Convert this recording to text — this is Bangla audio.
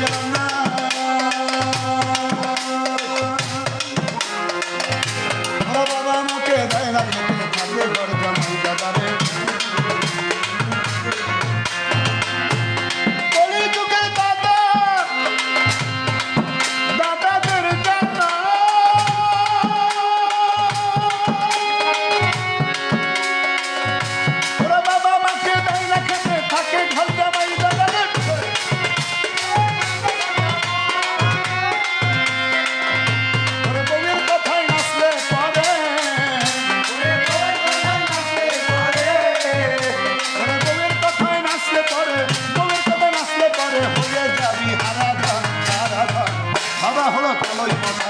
Yeah. হয়ে যাবি হারাধন হারাধন। বাবা হলো কালোই মনা